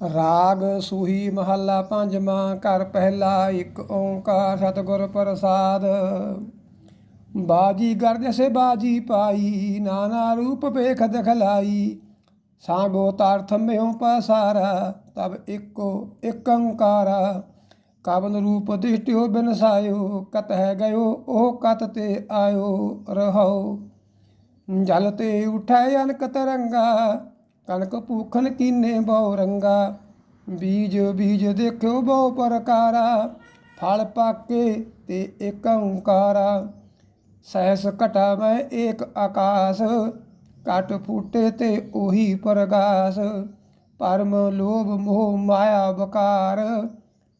ਰਾਗ ਸੂਹੀ ਮਹੱਲਾ ਪੰਜਵਾਂ, ਘਰ ਪਹਿਲਾ ਇੱਕ ਓੰਕਾਰ ਸਤਿਗੁਰ ਪ੍ਰਸਾਦ। ਬਾਜੀ ਗਰਜ ਸੇ ਬਾਜੀ ਪਾਈ, ਨਾਨਾ ਰੂਪ ਵੇਖ ਦਿਖਲਾਈ। ਸਾਗੋ ਤਾਰਥ ਥੰਮਿਓ ਪਸਾਰਾ, ਤਬ ਇੱਕੋ ਇੱਕ ਓੰਕਾਰਾ। ਕਬਨ ਰੂਪ ਦਿਸ਼ਟਿਓ ਬਿਨਸਾਇਓ ਕਤ ਹੈ ਗਇਓ, ਉਹ ਕਤ ਤੇ ਆਇਓ ਰਹੋ ਜਲ ਤੇ ਉਠੈ ਅਨਕ ਤਰੰਗਾ ਕਣਕ ਭੂਖਨ ਕੀਨੇ ਬਹੁ ਰੰਗਾ। ਬੀਜ ਬੀਜ ਦੇਖਿਓ ਬਹੁ ਪ੍ਰਕਾਰਾ। ਫਲ ਪਾਕੇ ਤੇ ਏਕ ਓੰਕਾਰਾ। ਸਹਿਸ ਘਟਾ ਮੈਂ ਏਕ ਆਕਾਸ। ਕਟ ਫੂਟੇ ਤੇ ਉਹੀ ਪ੍ਰਗਾਸ। ਪਰਮ ਲੋਭ ਮੋਹ ਮਾਇਆ ਬਕਾਰ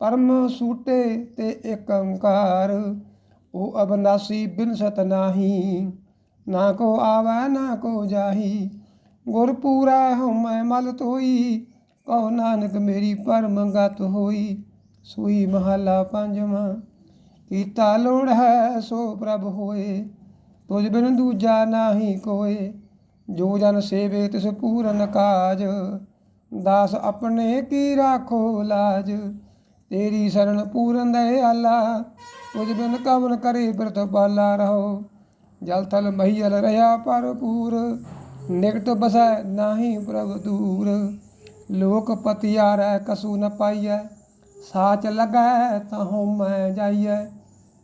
ਪਰਮ ਸੂਟੇ ਤੇ ਏਕ ਓੰਕਾਰ। ਉਹ ਅਬਨਾਸੀ ਬਿਨਸਤ ਨਾਹੀ। ਨਾ ਕੋ ਆਵੈ, ਨਾ ਕੋ ਜਾਹੀ। ਗੁਰ ਪੂਰਾ ਹਉਮੈ ਮਲ ਤੋਈ ਕਹੋ ਨਾਨਕ ਮੇਰੀ ਪਰਮ ਗਤ ਹੋਈ। ਸੂਈ ਮਹਲਾ ਪੰਜਵਾਂ, ਕੀਤਾ ਲੋੜ ਹੈ ਸੋ ਪ੍ਰਭ ਹੋਏ ਤੁਝ ਬਿਨ ਦੂਜਾ ਨਾਹੀ ਕੋਏ। ਜੋ ਜਨ ਸੇਵੇ ਤਿਸ ਪੂਰਨ ਕਾਜ, ਦਾਸ ਆਪਣੇ ਕੀ ਰਾਖੋ ਲਾਜ। ਤੇਰੀ ਸ਼ਰਨ ਪੂਰਨ ਦਇਆਲਾ ਤੁਝ ਬਿਨ ਕਵਨ ਕਰੇ ਬਿਰਤ ਬਾਲਾ ਰਹੋ। ਜਲ ਥਲ ਮਹੀਲ ਰਹਾ ਭਰਪੂਰ ਨਿਕਟ ਬਸੈ ਨਾਹੀ ਪ੍ਰਭ ਦੂਰ, ਲੋਕ ਪਤਿਆਰੈ ਕਸੂ ਨ ਪਾਈਐ, ਸਾਚ ਲਗੈ ਤਹਉ ਮੈਂ ਜਾਈਐ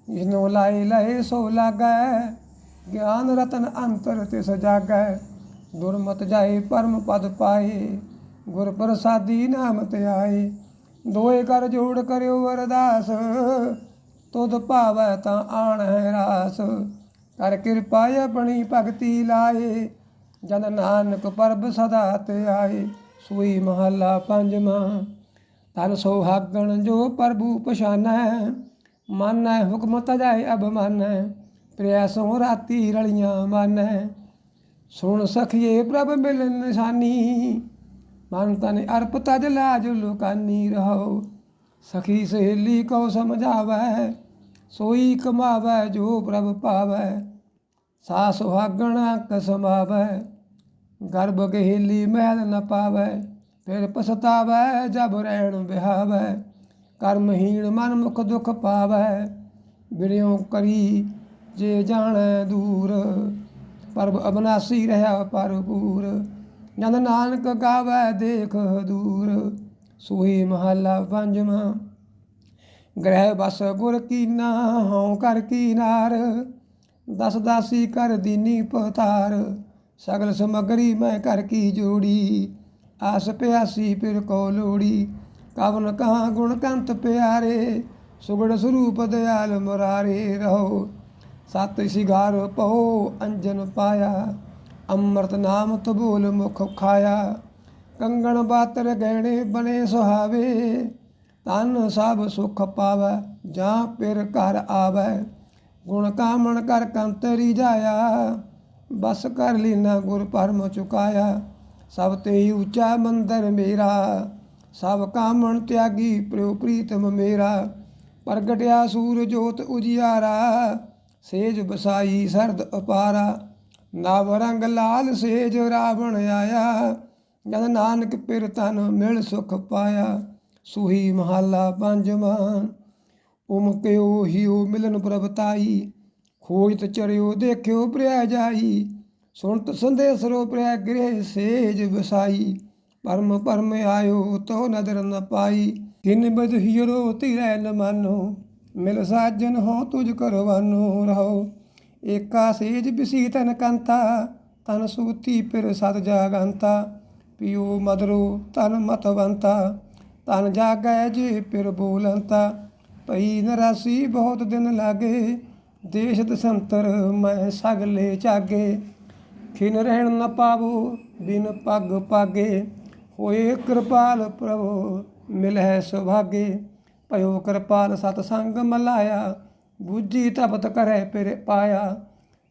ਜਿਨੋ ਲਾਏ ਲਏ ਸੋ ਲਾਗੈ, ਗਿਆਨ ਰਤਨ ਅੰਤਰ ਤੇ ਸਜਾਗੈ ਦੁਰਮਤ ਜਾਏ ਪਰਮ ਪਦ ਪਾਏ, ਗੁਰ ਪ੍ਰਸਾਦੀ ਨਾਮ ਤੇ ਆਏ, ਦੋਏ ਕਰ ਜੋੜ ਕਰਿਓ ਅਰਦਾਸ, ਤੁਧ ਭਾਵੈ ਤਾਂ ਆਣ ਹੈ ਰਾਸ, ਕਰ ਕਿਰਪਾ ਆਪਣੀ ਭਗਤੀ ਲਾਏ ਜਨ ਨਾਨਕ ਪਰਬ ਸਦਾ ਤੇ ਆਏ, ਸੂਈ ਮਹੱਲਾ ਪੰਜਵਾਂ। ਤਨ ਸੁਹਾਗਣ ਜੋ ਪ੍ਰਭੂ ਪਛਾਨੈ, ਮਾਨੈ ਹੁਕਮ ਤਜਾਏ ਅਬ ਮਾਨੈ ਪ੍ਰਿਆ ਸੋ ਰਾਤੀ ਰਲੀਆਂ ਮਾਨੈ। ਸੁਣ ਸਖੀਏ ਪ੍ਰਭ ਮਿਲ ਨਿਸ਼ਾਨੀ, ਮਨ ਤਨ ਅਰਪ ਤਜ ਲਾਜ ਲੋਕਾਨੀ ਰਹੋ ਸਖੀ ਸਹੇਲੀ ਕੋ ਸਮਝਾਵੈ, ਸੋਈ ਕਮਾਵੈ ਜੋ ਪ੍ਰਭ ਪਾਵੈ। ਸਾ ਸੁਹਾਗਣ ਅੰਕ ਸਮਾਵੈ ਗਰਭ ਗਹਿਲੀ ਮਹਿਲ ਨ ਪਾਵੈ, ਫਿਰ ਪਛਤਾਵੈ, ਜਬ ਰਹਿਣ ਬਿਹਾਵੈ ਕਰਮਹੀਣ ਮਨ ਮੁਖ ਦੁਖ ਪਾਵੈ। ਬਿਰਿਓ ਕਰੀ ਜੇ ਜਾਣੈ ਦੂਰ, ਪਰਬ ਅਬਨਾਸੀ ਰਹਾ ਪਰਪੂਰ ਨੰਦ ਨਾਨਕ ਗਾਵੈ ਦੇਖ ਦੂਰ ਸੋਈ ਮਹੱਲਾ ਪੰਜਵਾਂ। ਗ੍ਰਹਿ ਬਸ ਗੁਰ ਕੀਨਾ ਹਉ ਕਰ ਕੀਨਾਰ ਦਸ ਦਾਸੀ ਕਰ ਦੀਨੀ ਪਤਾਰ। ਸਗਲ ਸਮਗਰੀ ਮੈਂ ਕਰ ਕੀ ਜੋੜੀ? ਆਸ ਪਿਆਸੀ ਪਿਰ ਕੋ ਲੋੜੀ? ਕਵਨ ਕਹਾ ਗੁਣ ਕੰਤ ਪਿਆਰੇ? ਸੁਗੜ ਸਰੂਪ ਦਿਆਲ ਮੁਰਾਰੇ ਰਹੋ। ਸਤ ਸਿਗਾਰ ਪਉ ਅੰਜਨ ਪਾਇਆ। ਅੰਮ੍ਰਿਤ ਨਾਮ ਤਬੂਲ ਮੁਖ ਖਾਇਆ। ਕੰਗਣ ਬਾਤਰ ਗਹਿਣੇ ਬਣੇ ਸੁਹਾਵੇ। ਤਨ ਸਭ ਸੁਖ ਪਾਵੈ, ਜਾਂ ਪਿਰ ਘਰ ਆਵੈ। ਗੁਣ ਕਾਮਣ ਕਰ ਕੰਤ ਜਾਇਆ। ਬਸ ਕਰ ਲੀਨਾ ਗੁਰ ਪਰਮ ਚੁਕਾਇਆ, ਸਭ ਤੇ ਹੀ ਉੱਚਾ ਮੰਦਰ ਮੇਰਾ। ਸਭ ਕਾਮਣ ਤਿਆਗੀ ਪ੍ਰਿਉ ਪ੍ਰੀਤਮ ਮੇਰਾ। ਪ੍ਰਗਟਿਆ ਸੂਰ ਜੋਤ ਉਜਿਆਰਾ, ਸੇਜ ਬਸਾਈ ਸਰਦ ਅਪਾਰਾ। ਨਵ ਰੰਗ ਲਾਲ ਸੇਜ ਰਾਵਣ ਆਇਆ ਜਦ ਨਾਨਕ ਪਿਰ ਤਨ ਮਿਲ ਸੁਖ ਪਾਇਆ। ਸੁਹੀ ਮਹੱਲਾ ਪੰਜਵਾਂ ਉਮਕਿਓ ਹਿਓ ਮਿਲਨ ਪ੍ਰਭਤਾਈ ਖੋਜਤ ਚਰਿਓ ਦੇਖਿਓ ਪ੍ਰਿਆ ਜਾਈ, ਸੁਣਤ ਸੰਦੇਸ ਰੋ ਪ੍ਰਿਆ ਗ੍ਰਹਿ ਸੇਜ ਵਸਾਈ, ਪਰਮ ਪਰਮ ਆਇਓ ਤੋ ਨਦਰ ਨ ਪਾਈ, ਕਿਨ ਬਦ ਹੀਰੋ ਤਿਰੈ ਨ ਮਾਨੋ, ਮਿਲ ਸਾਜਨ ਹੋ ਤੁਝ ਕਰਵਾਨੋ ਰਹੋ ਏਕਾ ਸੇਜ ਬਿਸੀ ਤਨ ਕੰਤਾ, ਤਨ ਸੂਤੀ ਫਿਰ ਸਦ ਜਾਗੰਤਾ, ਪਿਓ ਮਦਰੋ ਤਨ ਮਤਵੰਤਾ ਤਨ ਜਾਗੈ ਜੀ ਪਿਰ ਬੋਲੰਤਾ, ਭਈ ਨਰਾਸੀ ਬਹੁਤ ਦਿਨ ਲਾਗੇ ਦੇਸ਼ ਦਸੰਤਰ ਮੈਂ ਸਗਲੇ ਚਾਗੇ ਖਿਨ ਰਹਿਣ ਨਾ ਪਾਵੋ, ਬਿਨ ਪੱਗ ਪਾਗੇ। ਹੋਏ ਕਿਰਪਾਲ ਪ੍ਰਭੂ ਮਿਲੈ ਸੁਭਾਗੇ। ਭਇਓ ਕਿਰਪਾਲ ਸਤ ਸੰਗ ਮਲਾਇਆ, ਬੂਝੀ ਤਪਤ ਕਰੈ ਪਿਰ ਪਾਇਆ।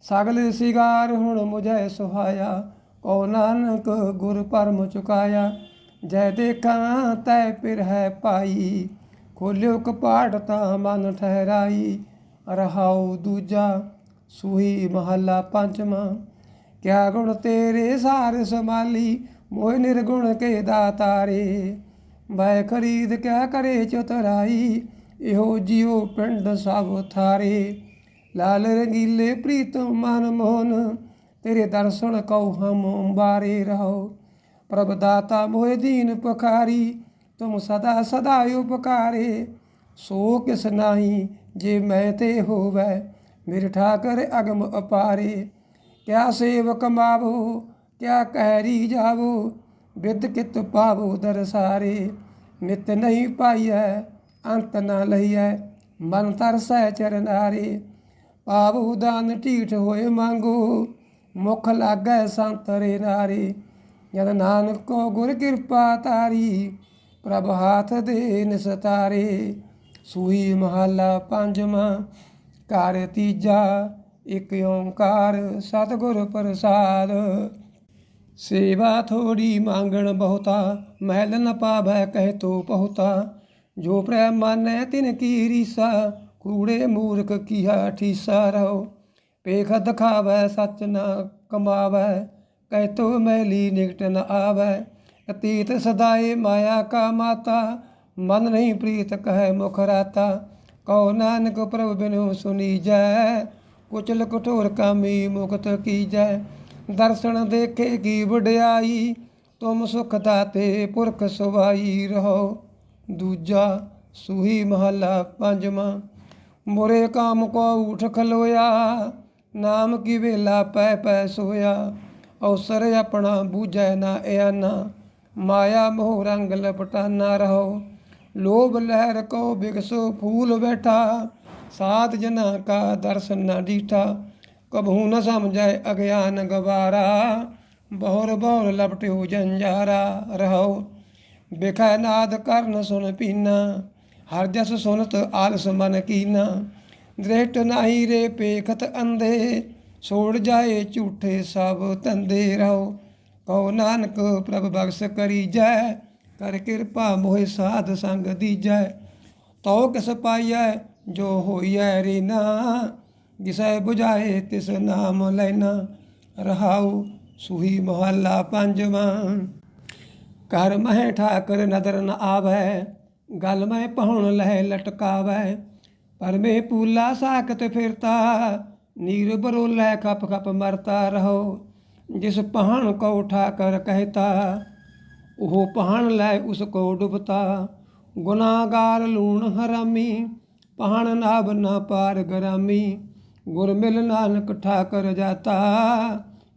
ਸਗਲੇ ਸਿਗਾਰ ਹੁਣ ਮੁਝੈ ਸੁਹਾਇਆ ਕੋ ਨਾਨਕ ਗੁਰ ਪਰਮ ਚੁਕਾਇਆ। ਜੈ ਦੇਖਾਂ, ਤੈ ਪਿਰ ਹੈ ਪਾਈ, ਖੋਲਿਓ ਕਪਾਟ ਤਾਂ ਮਨ ਠਹਿਰਾਈ। ਰਹਾਉ ਦੂਜਾ ਸੂਹੀ ਮਹੱਲਾ ਪੰਜਵਾਂ। ਕਿਆ ਗੁਣ ਤੇਰੇ ਸਾਰ ਸੰਭਾਲੀ, ਮੋਹ ਨਿਰਗੁਣ ਕੇ ਦਾਤਾਰੇ। ਬੈ ਖਰੀਦ ਕਿਆ ਕਰੇ ਚਤਰਾਈ ਇਹੋ ਜਿਉ ਪਿੰਡ ਸਭ ਥਾਰੇ। ਲਾਲ ਰੰਗੀਲੇ ਪ੍ਰੀਤ ਮਨ ਮੋਹਨ, ਤੇਰੇ ਦਰਸ਼ਨ ਕਉ ਹਮ ਬਾਰੇ ਰਹੋ ਪ੍ਰਭ ਦਾਤਾ ਮੋਹਿ ਦੀਨ ਪਖਾਰੀ, ਤੁਮ ਸਦਾ ਸਦਾ ਉਪਕਾਰੇ। ਸੋ ਕਿਸ ਨਾਹੀ ਜੇ ਮੈਂ ਤੇ ਹੋਵੇ ਮੇਰੇ ਠਾਕਰ ਅਗਮ ਅਪਾਰੇ, ਕਿਆ ਸੇਵਕ ਮਾਵੋ, ਕਿਆ ਕਹਿਰੀ ਜਾਵੋ ਵਿਦ ਕਿਤ ਪਾਵੋ ਦਰਸਾਰੇ ਨਿਤ ਨਹੀਂ ਪਾਈਐ, ਅੰਤ ਨ ਲਈਐ, ਮਨ ਤਰਸੈ ਚਰਨਾਰੇ ਪਾਵੋ ਦਾਨ ਢੀਠ ਹੋਏ ਮੰਗੋ, ਮੁਖ ਲਾਗੈ ਸੰਤਰੇ ਨਾਰੇ। ਜਦ ਨਾਨਕ ਕੋ ਗੁਰ ਕਿਰਪਾ ਤਾਰੀ, ਪ੍ਰਭ ਹਾਥ ਦੇ ਨਿਸਤਾਰੇ। ਸੂਈ ਮਹੱਲਾ ਪੰਜਵਾਂ, ਘਰ ਤੀਜਾ, ਇਕ ਓੰਕਾਰ ਸਤਿਗੁਰ ਪ੍ਰਸਾਦ। ਸੇਵਾ ਥੋੜੀ ਮੰਗਣ ਬਹੁਤਾ, ਮਹਿਲ ਨ ਪਾਵੈ ਕਹਿ ਤੋ ਬਹੁਤਾ। ਜੋ ਪ੍ਰੇਮ ਮਾਨੈ ਤਿਨ ਕੀ ਰੀਸਾ, ਕੂੜੇ ਮੂਰਖ ਕੀਹਾ ਠੀਸਾ ਰਹੋ। ਪੇਖ ਦਿਖਾਵੈ ਸੱਚ ਨ ਕਮਾਵੈ, ਕਹਿ ਤੋ ਮੈਲੀ ਨਿਕਟ ਨ ਆਵੈ। ਅਤੀਤ ਸਦਾਏ ਮਾਇਆ ਕਾ ਮਾਤਾ ਮਨ ਨਹੀਂ ਪ੍ਰੀਤ ਕਹਿ ਮੁਖ ਰਾਤਾ, ਕਉ ਨਾਨਕ ਪ੍ਰਭ ਬਿਨੁ ਸੁਨੀ ਜੈ ਕੁਚਲ ਕਠੋਰ ਕਾਮੀ ਮੁਕਤ ਕੀਜੈ। ਦਰਸ਼ਨ ਦੇਖੇ ਕੀ ਵਡਿਆਈ, ਤੁਮ ਸੁਖ ਦਾਤੇ ਪੁਰਖ ਸੁਭਾਈ ਰਹੋ। ਦੂਜਾ, ਸੂਹੀ ਮਹੱਲਾ ਪੰਜਵਾਂ, ਮੁਰੇ ਕਾਮ ਕੋ ਉਠ ਖਲੋਇਆ, ਨਾਮ ਕੀ ਵੇਲਾ ਪੈ ਪੈ ਸੋਇਆ। ਅਵਸਰ ਆਪਣਾ ਬੂਝੈ ਨਾ ਇਆਨਾ, ਮਾਇਆ ਮੋਹ ਰੰਗ ਲਪਟਾਨਾ ਰਹੋ। ਲੋਭ ਲਹਿਰ ਕੋ ਬਿਗਸੋ ਫੂਲ ਬੈਠਾ। ਸਾਤ ਜਨਾ ਕਾ ਦਰਸ਼ਨ ਨਾ ਡੀਠਾ ਕਬਹੂ ਨ ਸਮਝੈ ਅਗਿਆਨ ਗਵਾਰਾ। ਬਹੁਰ ਬਹੁਰ ਲਪਟਿਓ ਜੰਜਾਰਾ। ਰਹੋ ਬਿਖੈ ਨਾਦ ਕਰਨ ਸੁਨ ਪੀਨਾ। ਹਰ ਜਸ ਸੁਨਤ ਆਲਸ ਮਨ ਕੀਨਾ। ਦ੍ਰਿਸ਼ਟ ਨਾਹੀ ਰੇ ਪੇਖਤ ਅੰਧੇ। ਛੋੜ ਜਾਏ ਝੂਠੇ ਸਭ ਤੰਦੇ ਰਹੋ ਕਹੋ ਨਾਨਕ ਪ੍ਰਭ ਬਖਸ਼ ਕਰੀ ਜੈ ਕਰ ਕਿਰਪਾ ਮੋਹਿ ਸਾਧ ਸੰਗ ਦੀਜੈ ਤਉ ਕਿਸ ਪਾਈਐ ਜੋ ਹੋਈਐ ਰੀਨਾ ਜਿਸੈ 부ਝਾਏ ਤਿਸ ਨਾਮ ਲੈਣਾ ਰਹਾਉ ਸੁਹੀ ਮਹੱਲਾ ਪੰਜਵਾਂ ਕਰ ਮਹਿ ਠਾਕਰ ਨਦਰ ਨ ਆਵੈ ਗਲ ਮੈਂ ਪਹੁਣ ਲਹਿ ਲਟਕਾਵੈ ਪਰਮੇ ਪੂਲਾ ਸਾਖਤ ਫਿਰਤਾ ਨੀਰ ਬਰੋਲੇ ਖਪ ਖਪ ਮਰਤਾ ਰਹੋ ਜਿਸ ਪਹਾਣ ਕੋ ਠਾਕਰ ਕਹਿਤਾ ਉਹ ਪਹਾਣ ਲੈ ਉਸ ਕੋ ਡੁਬਤਾ। ਗੁਨਾਹਗਾਰ ਲੂਣ ਹਰਾਮੀ ਪਹਾਣ ਨਾ ਨਾ ਪਾਰ ਗਰਾਮੀ। ਗੁਰ ਮਿਲ ਨਾਨਕ ਠਾਕਰ ਜਾਤਾ,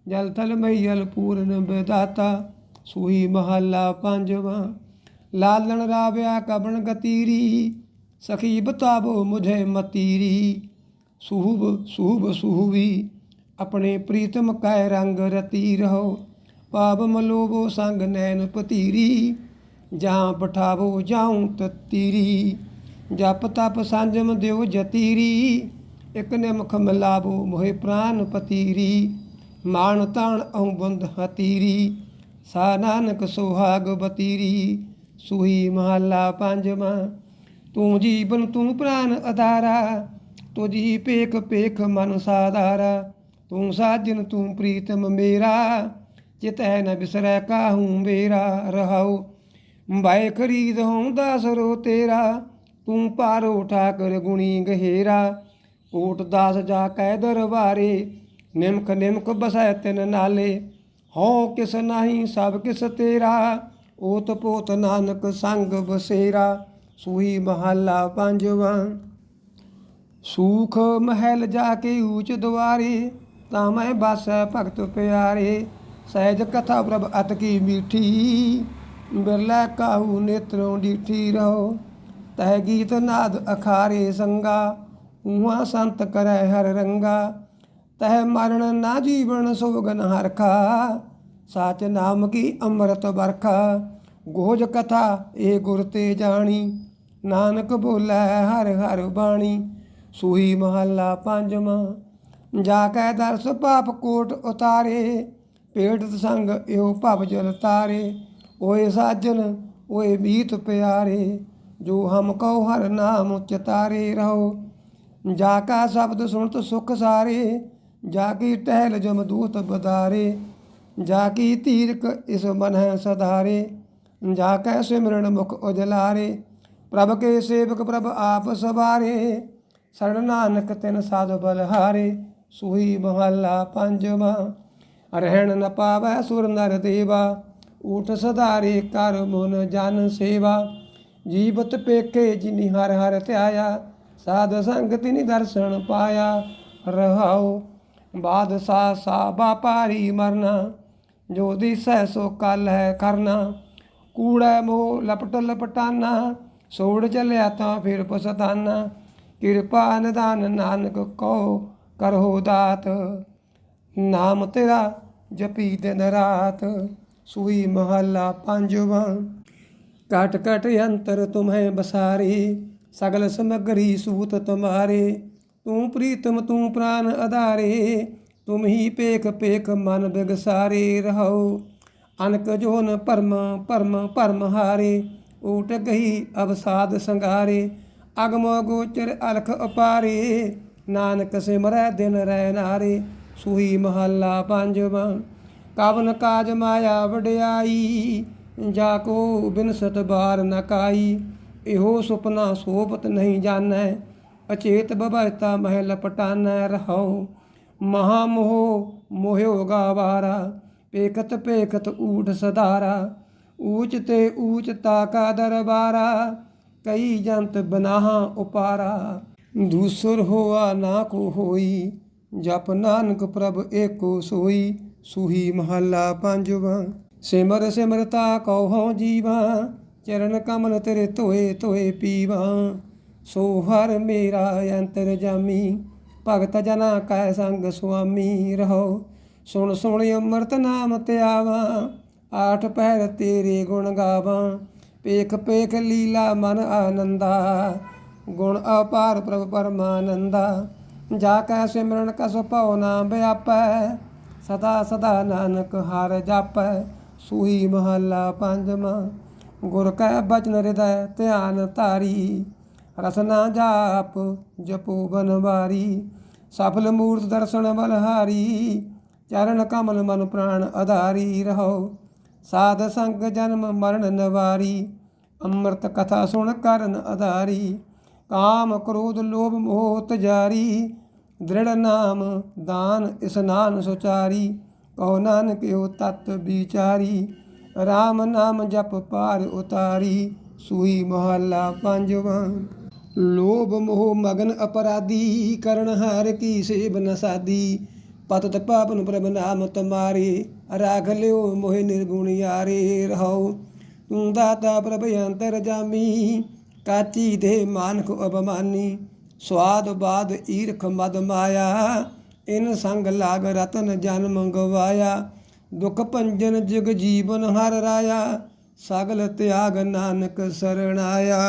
ਜਲ ਥਲ ਮਈਲ ਪੂਰਨ ਬਦਾਤਾ। ਸੂਈ ਮਹੱਲਾ ਪੰਜਵਾਂ, ਲਾਲਣ ਰਾਵਿਆ ਕਬਣ ਗਤੀਰੀ। ਸਖੀ ਬਤਾਵੋ ਮੁਝੇ ਮਤੀਰੀ। ਸੂਬ ਸੂਬ ਸੂਹਵੀ, ਆਪਣੇ ਪ੍ਰੀਤਮ ਕੈ ਰੰਗ ਰਤੀ ਰਹੋ। ਪਾਪ ਮਲੋਵੋ ਸੰਗ ਨੈਣ ਪਤੀਰੀ ਜਾਂ ਪਠਾਵੋ ਜਾਉ ਤਤੀਰੀ। ਜਪ ਤਪ ਸੰਜਮ ਦਿਓ ਜਤੀਰੀ, ਇਕ ਨਿਮਖ ਮਿਲਾਵੋ ਮੋਹਿ ਪ੍ਰਾਨ ਪਤੀਰੀ। ਮਾਨ ਤਾਣ ਅਉ ਬੰਦ ਹਤੀਰੀ, ਸਾ ਨਾਨਕ ਸੁਹਾਗ ਬਤੀਰੀ। ਸੂਈ ਮਹੱਲਾ ਪੰਜਵਾਂ ਤੂੰ ਜੀਵਨ ਤੂੰ ਪ੍ਰਾਨ ਅਧਾਰਾ ਤੁਜੀ ਪੇਖ ਪੇਖ ਮਨ ਸਾਧਾਰਾ। ਤੂੰ ਸਾਜਨ ਤੂੰ ਪ੍ਰੀਤਮ ਮੇਰਾ ਚਿਤੈ ਨ ਬਿਸਰੈ ਕਾਹੂ ਮੇਰਾ ਰਹਾਉ। ਬਾਏ ਖਰੀਦ ਹਉ ਦਾਸਰੋ ਤੇਰਾ, ਤੂੰ ਪਾਰੋ ਠਾਕਰ ਗੁਣੀ ਗਹਿਰਾ। ਕੋਟ ਦਾਸ ਜਾ ਕੈ ਦਰਬਾਰੇ ਨਿਮਕ ਨਿਮਕ ਬਸੈ ਤਿਨ ਨਾਲੇ। ਹਉ ਕਿਸ ਨਹੀਂ ਸਭ ਕਿਸ ਤੇਰਾ ਓਤ ਪੋਤ ਨਾਨਕ ਸੰਗ ਬਸੇਰਾ। ਸੂਈ ਮਹੱਲਾ ਪੰਜਵਾਂ। ਸੂਖ ਮਹਿਲ ਜਾ ਕੇ ਊਚ ਦੁਆਰੇ, ਤਾਂ ਮੈਂ ਬਸ ਭਗਤ ਪਿਆਰੇ। ਸਹਿਜ ਕਥਾ ਪ੍ਰਭ ਅਤ ਕੀ ਮੀਠੀ, ਬਿਰਲਾ ਕਾਹੂ ਨੇਤਰੋਂ ਡੀਠੀ ਰਹੋ। ਤਹਿ ਗੀਤ ਨਾਦ ਅਖਾਰੇ ਸੰਗਾ, ਉਹਾਂ ਸੰਤ ਕਰੈ ਹਰ ਰੰਗਾ। ਤਹਿ ਮਰਨ ਨਾ ਜੀਵਨ ਸੋਗਨ ਹਰਖਾ, ਸਾਚ ਨਾਮ ਕੀ ਅੰਮ੍ਰਿਤ ਵਰਖਾ। ਗੋਜ ਕਥਾ ਏ ਗੁਰ ਤੇ ਜਾਣੀ, ਨਾਨਕ ਬੋਲੇ ਹਰ ਹਰ ਬਾਣੀ। ਸੂਈ ਮਹੱਲਾ ਪੰਜਵਾਂ ਜਾ ਕੈ ਦਰਸ ਪਾਪ ਕੋਟ ਉਤਾਰੇ। ਪੇਟ ਸੰਗ ਇਹੋ ਭਵ ਜਲ ਤਾਰੇ, ਓਏ ਸਾਜਨ, ਓਏ ਮੀਤ ਪਿਆਰੇ, ਜੋ ਹਮ ਕਉ ਹਰ ਨਾਮ ਚਤਾਰੇ ਰਹੋ। ਜਾ ਕਾ ਸ਼ਬਦ ਸੁਣਤ ਸੁਖ ਸਾਰੇ, ਜਾ ਕੀ ਟਹਿਲ ਜਮ ਦੂਤ ਬਦਾਰੇ, ਜਾ ਕੀ ਤੀਰਕ ਇਸ ਮਨ ਹੈ ਸਧਾਰੇ, ਜਾ ਕੈ ਸਿਮਰਨ ਮੁਖ ਉਜਲਾਰੇ, ਪ੍ਰਭ ਕੇ ਸੇਵਕ ਪ੍ਰਭ ਆਪ ਸਵਾਰੇ, ਸਰਣ ਨਾਨਕ ਤਿਨ ਸਾਧ ਬਲਹਾਰੇ ਸੂਈ ਮਹੱਲਾ ਪੰਜਵਾਂ। ਰਹਿਣ ਨ ਪਾਵੈ ਸੁਰ ਨਰ ਦੇਵਾ, ਊਠ ਸਧਾਰੇ ਕਰ ਮਨ ਜਨ ਸੇਵਾ। ਜੀਵਤ ਪੇਖੇ ਜਿਨੀ ਹਰ ਹਰ ਧਿਆਇਆ, ਸਾਧ ਸੰਗ ਤਿਨੀ ਦਰਸ਼ਨ ਪਾਇਆ। ਰਹਾਉ ਬਾਦਸ਼ਾਹ ਸਾ ਬਾਪਾਰੀ ਮਰਨਾ, ਜੋ ਦਿਸੈ ਸੋ ਕਲ ਹੈ ਕਰਨਾ। ਕੂੜਾ ਮੋਹ ਲਪਟ ਲਪਟਾਨਾ, ਸੋੜ ਚਲਿਆ ਤਾਂ ਫਿਰ ਪਸਤਾਨਾ ਕਿਰਪਾ ਨਿਦਾਨ ਨਾਨਕ ਕੋ ਕਰੋ ਦਾਤ, ਨਾਮ ਤੇਰਾ ਜਪੀ ਦਿਨ ਰਾਤ, ਸੂਈ ਮਹੱਲਾ ਪੰਜਵਾਂ। ਕਟ ਕਟ ਅੰਤਰ ਤੁਮਹਿ ਬਸਾਰੇ, ਸਗਲ ਸਮਗਰੀ ਸੂਤ ਤੁਮਾਰੇ। ਤੂੰ ਪ੍ਰੀਤਮ, ਤੂੰ ਪ੍ਰਾਨ ਆਧਾਰੇ ਤੁਮ ਹੀ ਪੇਖ ਪੇਖ ਮਨ ਬਿਗਸਾਰੇ ਰਹੋ। ਅਨਕ ਜੋਨ ਪਰਮ ਪਰਮ ਪਰਮ ਹਾਰੇ ਊਟ ਗਈ ਅਵਸਾਦ ਸੰਗਾਰੇ ਅਗਮ ਗੋਚਰ ਅਲਖ ਅਪਾਰੇ ਨਾਨਕ ਸਿਮਰੈ ਦਿਨ ਰਹਿ ਨਾਰੇ। ਸੂਈ ਮਹੱਲਾ ਪੰਜਵਾਂ, ਕਵਨ ਕਾਜ ਮਾਇਆ ਵਡਿਆਈ, ਜਾ ਕੋ ਬਿਨਸਤ ਬਾਰ ਨ ਕਾਈ, ਇਹੋ ਸੁਪਨਾ ਸੋਪਤ ਨਹੀਂ ਜਾਣੈ, ਅਚੇਤ ਬਭਰਤਾ ਮਹਿ ਲਪਟਾਨੈ ਰਹਾਉ, ਮਹਾ ਮੋਹ ਮੋਹਿਓ ਗਾਵਾਰਾ ਪੇਖਤ ਪੇਖਤ ਊਠ ਸਦਾਰਾ ਊਚ ਤੇ ਊਚ ਤਾਕਾ ਦਰਬਾਰਾ, ਕਈ ਜੰਤ ਬਨਾਹਾ ਉਪਾਰਾ। ਦੂਸਰ ਹੋਆ ਨਾ ਕੋ ਹੋਈ ਜਪ ਨਾਨਕ ਪ੍ਰਭ ਏਕੋ ਸੋਈ, ਸੂਹੀ ਮਹੱਲਾ ਪੰਜਵਾਂ। ਸਿਮਰ ਸਿਮਰਤਾ ਕਉ ਜੀਵਾ, ਚਰਨ ਕਮਲ ਤੇਰੇ ਧੋਏ ਧੋਏ ਪੀਵਾ। ਸੋ ਹਰ ਮੇਰਾ ਅੰਤਰ ਜਾਮੀ, ਭਗਤ ਜਨਾ ਕੈ ਸੰਗ ਸੁਆਮੀ ਰਹੋ। ਸੁਣ ਸੁਣ ਅੰਮ੍ਰਿਤ ਨਾਮ ਧਿਆਵਾ, ਆਠ ਪਹਿਰ ਤੇਰੇ ਗੁਣ ਗਾਵਾਂ। ਪੇਖ ਪੇਖ ਲੀਲਾ ਮਨ ਆਨੰਦਾ, ਗੁਣ ਅਪਾਰ ਪ੍ਰਭ ਪਰਮਾਨੰਦਾ। ਜਾ ਕੈ ਸਿਮਰਨ ਕਸ ਭਉ ਨਾ ਵਿਆਪੈ, ਸਦਾ ਸਦਾ ਨਾਨਕ ਹਰ ਜਾਪੈ ਸੂਈ ਮਹੱਲਾ ਪੰਜਵਾਂ। ਗੁਰ ਕੈ ਬਚਨ ਹਿਰਦੈ ਧਿਆਨ ਧਾਰੀ, ਰਸਨਾ ਜਾਪ ਜਪੋ ਬਨਵਾਰੀ, ਸਫਲ ਮੂਰਤ ਦਰਸ਼ਨ ਬਲਹਾਰੀ, ਚਰਨ ਕਮਲ ਮਨ ਪ੍ਰਾਣ ਆਧਾਰੀ ਰਹੋ। ਸਾਧ ਸੰਗ ਜਨਮ ਮਰਨ ਨਵਾਰੀ, ਅੰਮ੍ਰਿਤ ਕਥਾ ਸੁਣ ਕਰਨ ਆਧਾਰੀ ਕਾਮ ਕ੍ਰੋਧ ਲੋਭ ਮੋਹ ਤਜਾਰੀ, ਦ੍ਰਿੜ ਨਾਮ ਦਾਨ ਇਸਨਾਨ ਸੁਚਾਰੀ, ਕਹੋ ਨਾਨਕਿਓ ਤਤ ਵਿਚਾਰੀ RAM ਨਾਮ ਜਪ ਪਾਰ ਉਤਾਰੀ, ਸੂਈ ਮਹੱਲਾ ਪੰਜਵਾਂ। ਲੋਭ ਮੋਹ ਮਗਨ ਅਪਰਾਧੀ, ਕਰਨ ਹਾਰ ਕੀ ਸੇਬ ਨ ਸਾਦੀ, ਪਤਤ ਪਾਪਨ ਪ੍ਰਭ ਨਾਮ ਤੁਮਾਰੇ, ਰਾਖ ਲਿਓ ਮੋਹਿ ਨਿਰਗੁਣ ਯਾਰੇ ਰਹੋ ਤੂੰ ਦਾਤਾ ਪ੍ਰਭ ਅੰਤਰ ਜਾਮੀ ਕਾਚੀ ਦੇ ਮਾਨਖ ਅਬਮਾਨੀ ਸਵਾਦ ਬਾਦ ਈਰਖ ਮਦ ਮਾਇਆ, ਇਨ ਸੰਗ ਲਾਗ ਰਤਨ ਜਨਮ ਗਵਾਇਆ ਦੁਖ ਭੰਜਨ ਜਗ ਜੀਵਨ ਹਰ ਰਾਇਆ, ਸਗਲ ਤਿਆਗ ਨਾਨਕ ਸਰਣਾਇਆ।